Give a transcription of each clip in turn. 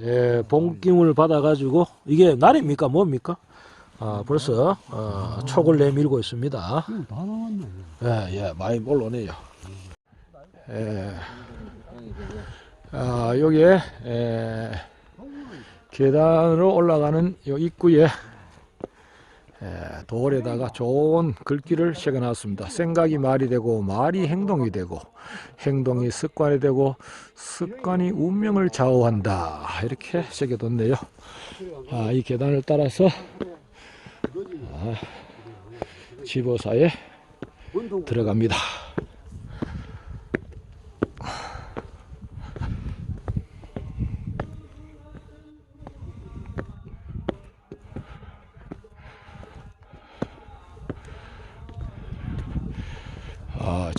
예, 봉김을 받아가지고 이게 날입니까 뭡니까? 아 벌써 어, 촉을 내밀고 있습니다. 예, 예, 많이 올라오네요. 예. 아, 여기에, 에, 계단으로 올라가는 요 입구에, 에, 돌에다가 좋은 글귀를 새겨 놨습니다. 생각이 말이 되고, 말이 행동이 되고, 행동이 습관이 되고, 습관이 운명을 좌우한다. 이렇게 새겨 뒀네요. 아, 이 계단을 따라서, 아, 지보사에 들어갑니다.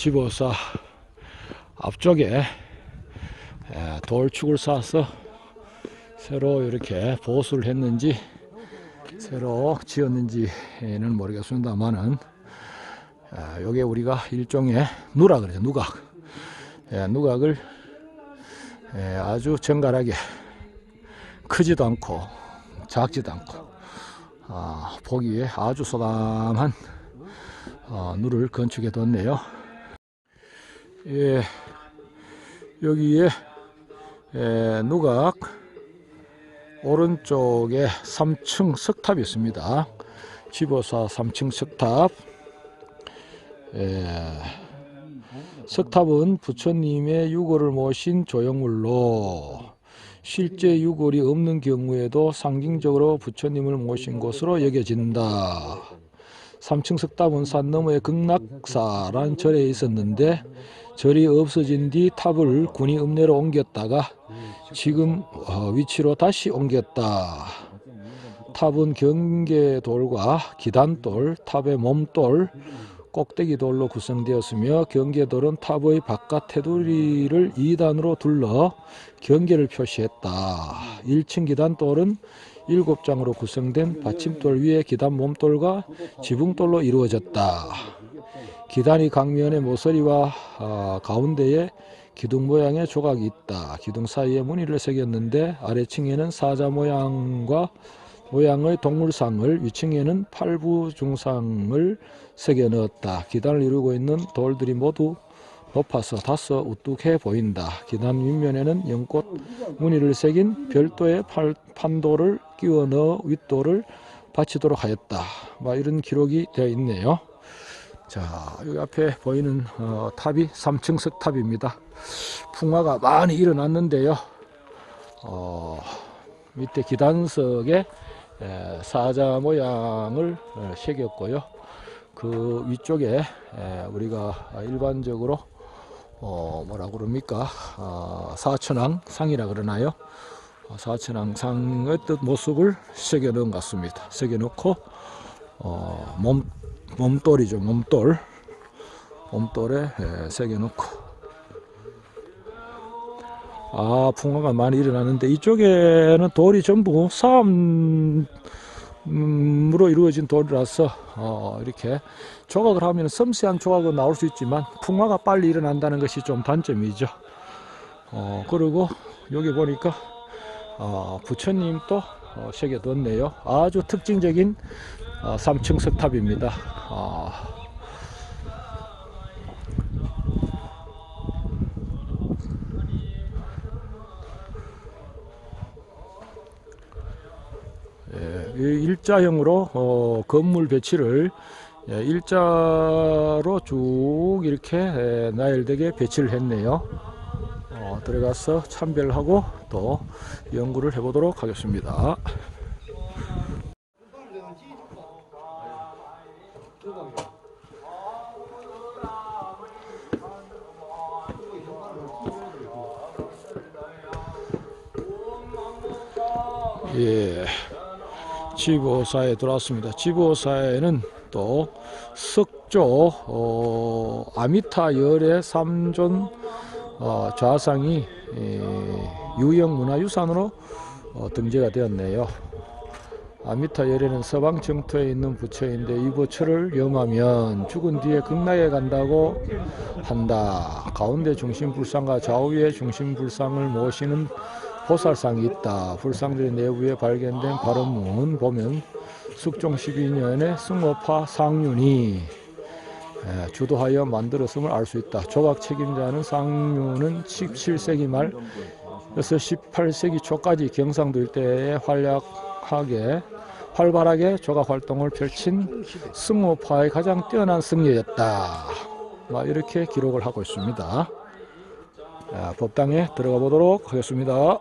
아, 집어서 앞쪽에 에, 돌축을 쌓아서 새로 이렇게 보수를 했는지 새로 지었는지는 모르겠습니다만은 아, 요게 우리가 일종의 누락 그러죠 누각 예, 누각을 예, 아주 정갈하게 크지도 않고 작지도 않고 아, 보기에 아주 소담한 어, 누를 건축해 뒀네요. 예, 여기에 예, 누각 오른쪽에 3층 석탑이 있습니다. 집어사 3층 석탑. 예, 석탑은 부처님의 유골을 모신 조형물로 실제 유골이 없는 경우에도 상징적으로 부처님을 모신 곳으로 여겨진다. 3층 석탑은 산 너머의 극락사라는 절에 있었는데 절이 없어진 뒤 탑을 군이 읍내로 옮겼다가 지금 어, 위치로 다시 옮겼다. 탑은 경계돌과 기단돌, 탑의 몸돌, 꼭대기 돌로 구성되었으며 경계돌은 탑의 바깥 테두리를 2단으로 둘러 경계를 표시했다. 1층 기단돌은 일곱 장으로 구성된 받침돌 위에 기단 몸돌과 지붕돌로 이루어졌다. 기단이 강면의 모서리와 아, 가운데에 기둥 모양의 조각이 있다. 기둥 사이에 무늬를 새겼는데 아래층에는 사자 모양과 모양의 동물상을 위층에는 팔부중상을 새겨 넣었다. 기단을 이루고 있는 돌들이 모두 높아서 다소 우뚝해 보인다. 기단 윗면에는 연꽃 무늬를 새긴 별도의 팔, 판도를 끼워 넣어 윗돌을 받치도록 하였다. 뭐 이런 기록이 되어 있네요. 자, 여기 앞에 보이는 어, 탑이 3층 석탑입니다. 풍화가 많이 일어났는데요. 어, 밑에 기단석에 에, 사자 모양을 어, 새겼고요. 그 위쪽에 에, 우리가 일반적으로 어, 뭐라 그럽니까? 아, 사천왕 상이라 그러나요? 어, 사천왕 상의 뜻 모습을 새겨 넣은 것 같습니다. 새겨 넣고 어, 몸 몸돌이죠, 몸돌. 몸돌에 에, 새겨 넣고 아, 풍화가 많이 일어났는데 이쪽에는 돌이 전부 사암으로 이루어진 돌이라서 어, 이렇게 조각을 하면 섬세한 조각은 나올 수 있지만 풍화가 빨리 일어난다는 것이 좀 단점이죠. 어, 그리고 여기 보니까 어, 부처님도 어, 새겨뒀네요. 아주 특징적인 어, 3층 석탑입니다. 어, 예, 이 일자형으로 어, 건물 배치를 예, 일자로 쭉 이렇게 예, 나열되게 배치를 했네요. 어, 들어가서 참별하고 또 연구를 해보도록 하겠습니다. 예. 지보사에 들어왔습니다. 지보사에는 또 석조 어, 아미타 열의 삼존 어, 좌상이 에, 유형 문화유산으로 어, 등재가 되었네요. 아미타 열에는 서방 정토에 있는 부처인데 이 부처를 염하면 죽은 뒤에 극락에 간다고 한다. 가운데 중심 불상과 좌우의 중심 불상을 모시는 보살상이 있다. 불상들의 내부에 발견된 발원문 보면 숙종 12년에 승호파 상윤이 예, 주도하여 만들었음을 알 수 있다. 조각 책임자는 상윤은 17세기 말 그래서 18세기 초까지 경상도 일대에 활약하게 활발하게 조각 활동을 펼친 승호파의 가장 뛰어난 승려였다. 막 이렇게 기록을 하고 있습니다. 자, 법당에 들어가 보도록 하겠습니다.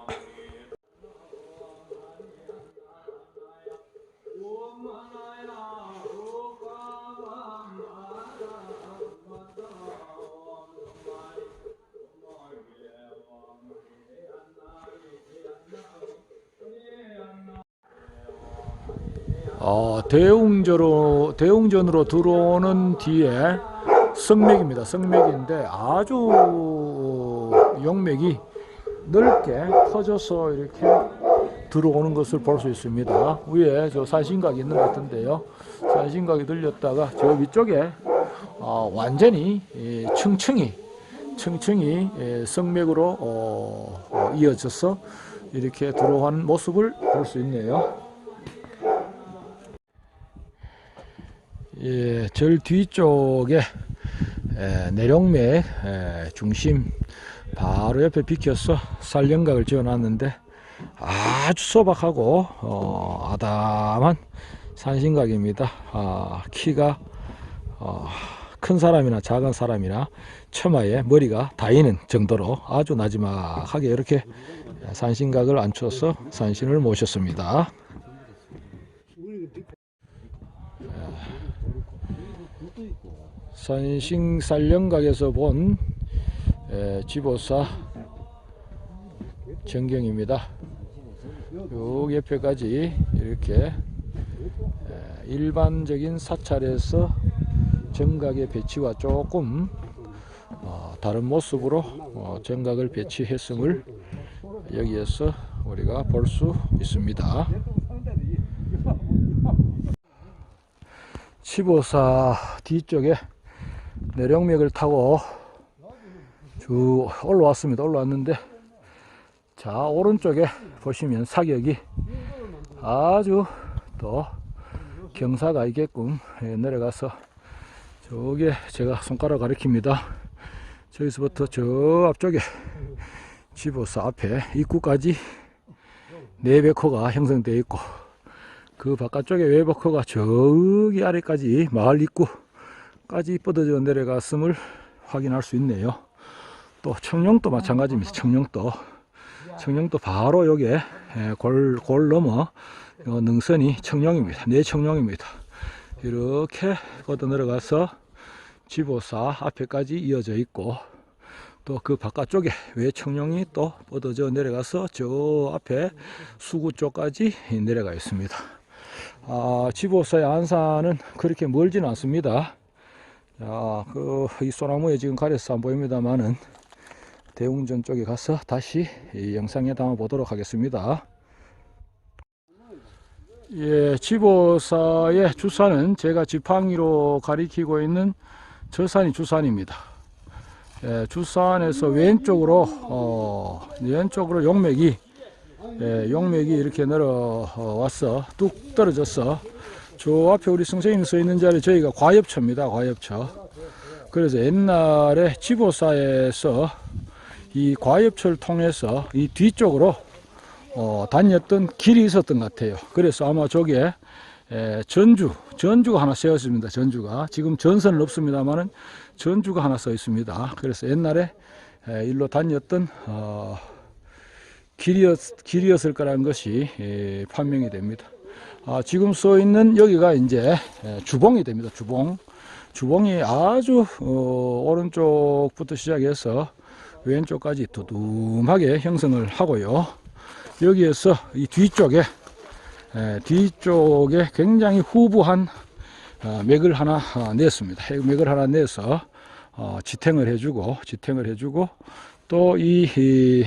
어, 대웅전으로 대웅전으로 들어오는 뒤에 성맥입니다. 성맥인데 아주 용맥이 넓게 터져서 이렇게 들어오는 것을 볼 수 있습니다. 위에 저 산신각이 있는 것 같은데요. 산신각이 들렸다가 저 위쪽에 어, 완전히 이 층층이 층층이 예, 성맥으로 어, 어, 이어져서 이렇게 들어오는 모습을 볼 수 있네요. 예, 절 뒤쪽에 에, 내룡맥 에, 중심 바로 옆에 비켜서 살령각을 지어놨는데 아주 소박하고 어, 아담한 산신각입니다. 아, 키가 어, 큰 사람이나 작은 사람이나 처마에 머리가 닿이는 정도로 아주 나지막하게 이렇게 산신각을 앉혀서 산신을 모셨습니다. 산싱살령각에서 본 에, 지보사 전경입니다. 요 옆에까지 이렇게 에, 일반적인 사찰에서 정각의 배치와 조금 어, 다른 모습으로 어, 정각을 배치했음을 여기에서 우리가 볼 수 있습니다. 치보사 뒤쪽에 내령맥을 타고 쭉 올라왔습니다. 올라왔는데 자 오른쪽에 보시면 사격이 아주 또 경사가 있게끔 예, 내려가서 저게 제가 손가락 가리킵니다. 저기서부터 저 앞쪽에 지보사 앞에 입구까지 네베코가 형성되어 있고 그 바깥쪽에 외버커가 저기 아래까지 마을 입구 까지 뻗어져 내려갔음을 확인할 수 있네요. 또 청룡도 마찬가지입니다. 청룡도 청룡도 바로 여기에 예, 골, 골 넘어 어, 능선이 청룡입니다. 네 청룡입니다. 이렇게 뻗어 내려가서 지보사 앞에까지 이어져 있고 또 그 바깥쪽에 외청룡이 또 뻗어져 내려가서 저 앞에 수구 쪽까지 내려가 있습니다. 아, 지보사의 안산은 그렇게 멀지는 않습니다. 자, 그, 이 소나무에 지금 가려서 안 보입니다만은 대웅전 쪽에 가서 다시 이 영상에 담아 보도록 하겠습니다. 예, 지보사의 주산은 제가 지팡이로 가리키고 있는 저 산이 주산입니다. 예, 주산에서 왼쪽으로, 어, 왼쪽으로 용맥이 예, 용맥이 이렇게 내려와서 뚝 떨어졌어. 저 앞에 우리 선생님이 서 있는 자리 저희가 과엽처입니다. 과엽처. 그래서 옛날에 지보사에서 이 과엽처를 통해서 이 뒤쪽으로 어, 다녔던 길이 있었던 것 같아요. 그래서 아마 저게 에, 전주, 전주가 하나 세웠습니다. 전주가. 지금 전선은 없습니다만은 전주가 하나 써 있습니다. 그래서 옛날에 에, 일로 다녔던 어, 길이었, 길이었을 거라는 것이 에, 판명이 됩니다. 아, 지금 써 있는 여기가 이제 에, 주봉이 됩니다. 주봉. 주봉이 아주 어, 오른쪽부터 시작해서 왼쪽까지 두툼하게 형성을 하고요. 여기에서 이 뒤쪽에 에, 뒤쪽에 굉장히 후부한 어, 맥을 하나 어, 냈습니다. 핵 맥을 하나 내서 어, 지탱을 해주고 지탱을 해주고 또이 이,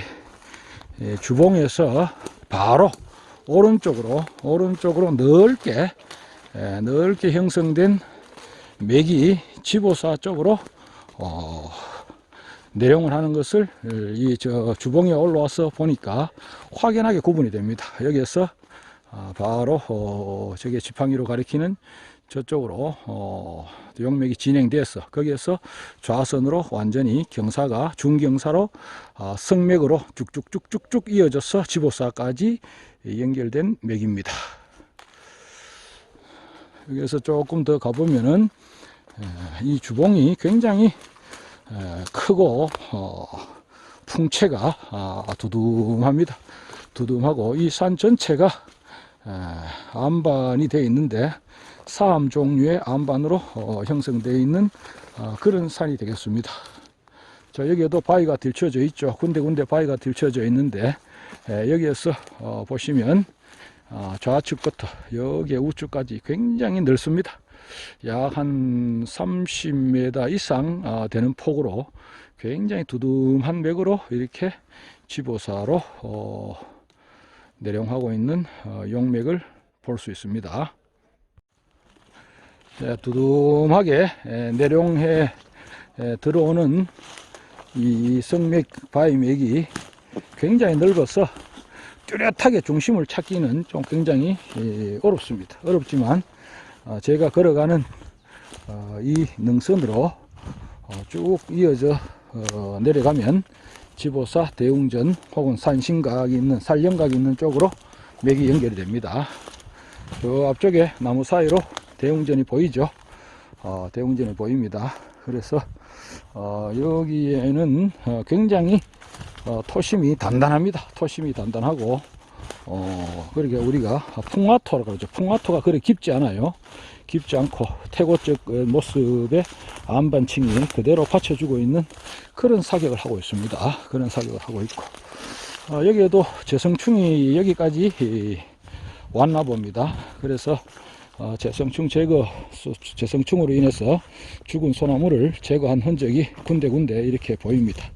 이 주봉에서 바로 오른쪽으로 오른쪽으로 넓게 에, 넓게 형성된 맥이 지보사 쪽으로 어, 내용을 하는 것을 이 저 주봉에 올라와서 보니까 확연하게 구분이 됩니다. 여기에서 아, 바로 어, 저게 지팡이로 가리키는 저쪽으로 어, 용맥이 진행돼서 거기에서 좌선으로 완전히 경사가 중경사로 아, 성맥으로 쭉쭉쭉쭉쭉 이어져서 지보사까지 연결된 맥입니다. 여기서 조금 더 가보면은 에, 이 주봉이 굉장히 에, 크고 어, 풍채가 아, 두둠합니다. 두둠하고 이 산 전체가 에, 안반이 되어 있는데 사암 종류의 안반으로 어, 형성되어 있는 어, 그런 산이 되겠습니다. 자 여기에도 바위가 들쳐져 있죠. 군데군데 바위가 들쳐져 있는데 에, 여기에서 어, 보시면 어, 좌측부터 여기 우측까지 굉장히 넓습니다. 약 한 30m 이상 어, 되는 폭으로 굉장히 두둠한 맥으로 이렇게 지보사로 어, 내려하고 있는 어, 용맥을 볼 수 있습니다. 네, 두둠하게 에, 내룡해 에, 들어오는 이 성맥 바위맥이 굉장히 넓어서 뚜렷하게 중심을 찾기는 좀 굉장히 에, 어렵습니다. 어렵지만 어, 제가 걸어가는 어, 이 능선으로 어, 쭉 이어져 어, 내려가면 지보사 대웅전 혹은 산신각이 있는 산령각이 있는 쪽으로 맥이 연결이 됩니다. 저 앞쪽에 나무 사이로 대웅전이 보이죠. 어, 대웅전이 보입니다. 그래서 어, 여기에는 어, 굉장히 어, 토심이 단단합니다. 토심이 단단하고 어, 그러게 우리가 풍화토라고 그러죠. 풍화토가 그리 깊지 않아요. 깊지 않고 태고적 어, 모습의 안반층이 그대로 받쳐주고 있는 그런 사격을 하고 있습니다. 그런 사격을 하고 있고 어, 여기에도 재성충이 여기까지 이, 왔나 봅니다. 그래서 어, 재성충 제거, 수- 재성충으로 인해서 죽은 소나무를 제거한 흔적이 군데군데 이렇게 보입니다.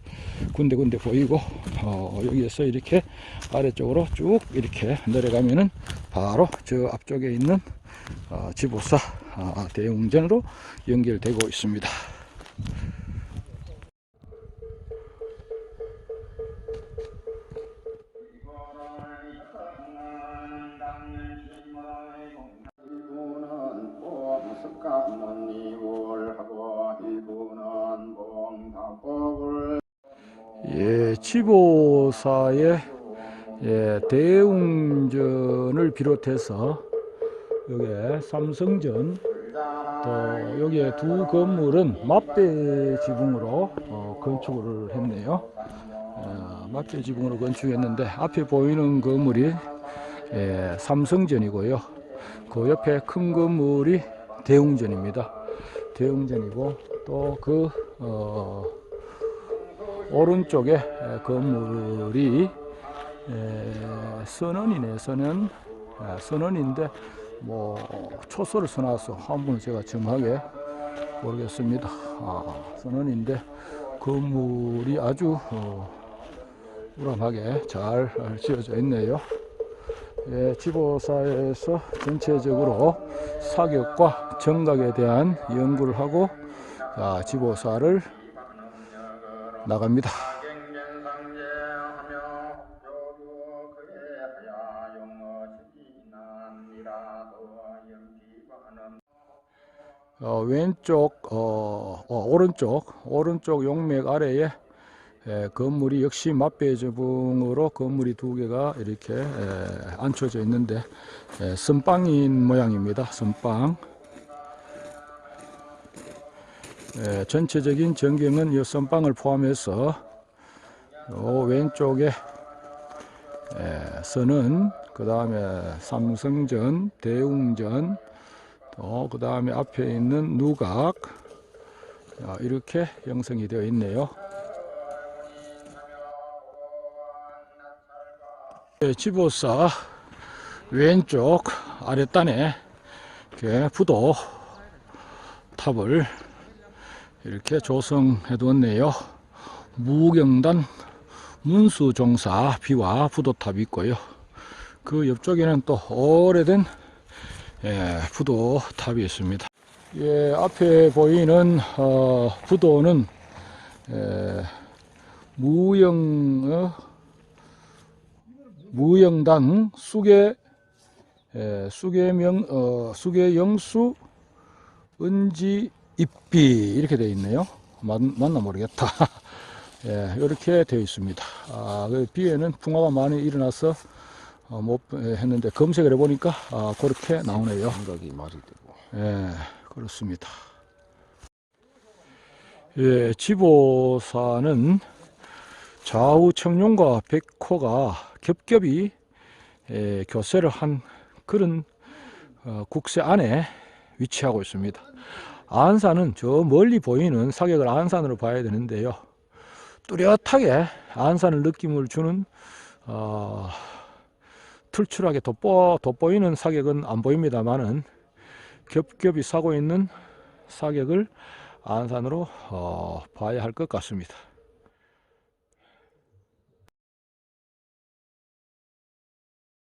군데군데 보이고 어, 여기에서 이렇게 아래쪽으로 쭉 이렇게 내려가면은 바로 저 앞쪽에 있는 어, 지보사 아, 대웅전으로 연결되고 있습니다. 지보사의 예, 대웅전을 비롯해서 여기 삼성전 또 여기에 두 건물은 맞배 지붕으로 어, 건축을 했네요. 어, 맞배 지붕으로 건축했는데 앞에 보이는 건물이 예, 삼성전이고요. 그 옆에 큰 건물이 대웅전입니다. 대웅전이고 또그 어, 오른쪽에 에, 건물이 에, 선원이네 선원 아, 선원 인데 뭐 초소를 써놔서 한번 제가 정확하게 모르겠습니다. 아, 선원인데 건물이 아주 어, 우람하게 잘 지어져 있네요. 예, 지보사에서 전체적으로 사격과 정각에 대한 연구를 하고 자, 지보사를 나갑니다. 어, 왼쪽, 어, 어, 오른쪽, 오른쪽 용맥 아래에 에, 건물이 역시 맞배저붕으로 건물이 두 개가 이렇게 에, 앉혀져 있는데 에, 선빵인 모양입니다. 선빵. 에, 전체적인 전경은 이 선빵을 포함해서 요 왼쪽에 에, 선은 그 다음에 삼성전, 대웅전, 또그 다음에 앞에 있는 누각 자, 이렇게 형성이 되어 있네요. 네, 지보사 왼쪽 아랫단에 부도 탑을 이렇게 조성해 두었네요. 무경단 문수종사 비와 부도탑이 있고요. 그 옆쪽에는 또 오래된 예, 부도 탑이 있습니다. 예, 앞에 보이는 어, 부도는 예, 무영 어, 무영당 수계 에, 수계명 어, 수계영수 은지 입비 이렇게 되어 있네요. 맞, 맞나 모르겠다. 예, 이렇게 되어 있습니다. 아, 그 비에는 풍화가 많이 일어나서 어, 못 에, 했는데 검색을 해보니까 아, 그렇게 나오네요. 생각이 말이 되고. 예, 그렇습니다. 예, 지보사는 좌우 청룡과 백호가 겹겹이 예, 교세를 한 그런 어, 국세 안에 위치하고 있습니다. 안산은 저 멀리 보이는 사격을 안산으로 봐야 되는데요. 뚜렷하게 안산을 느낌을 주는 어, 틀출하게 돋보, 돋보이는 사격은 안 보입니다만은 겹겹이 사고 있는 사격을 안산으로 어, 봐야 할 것 같습니다.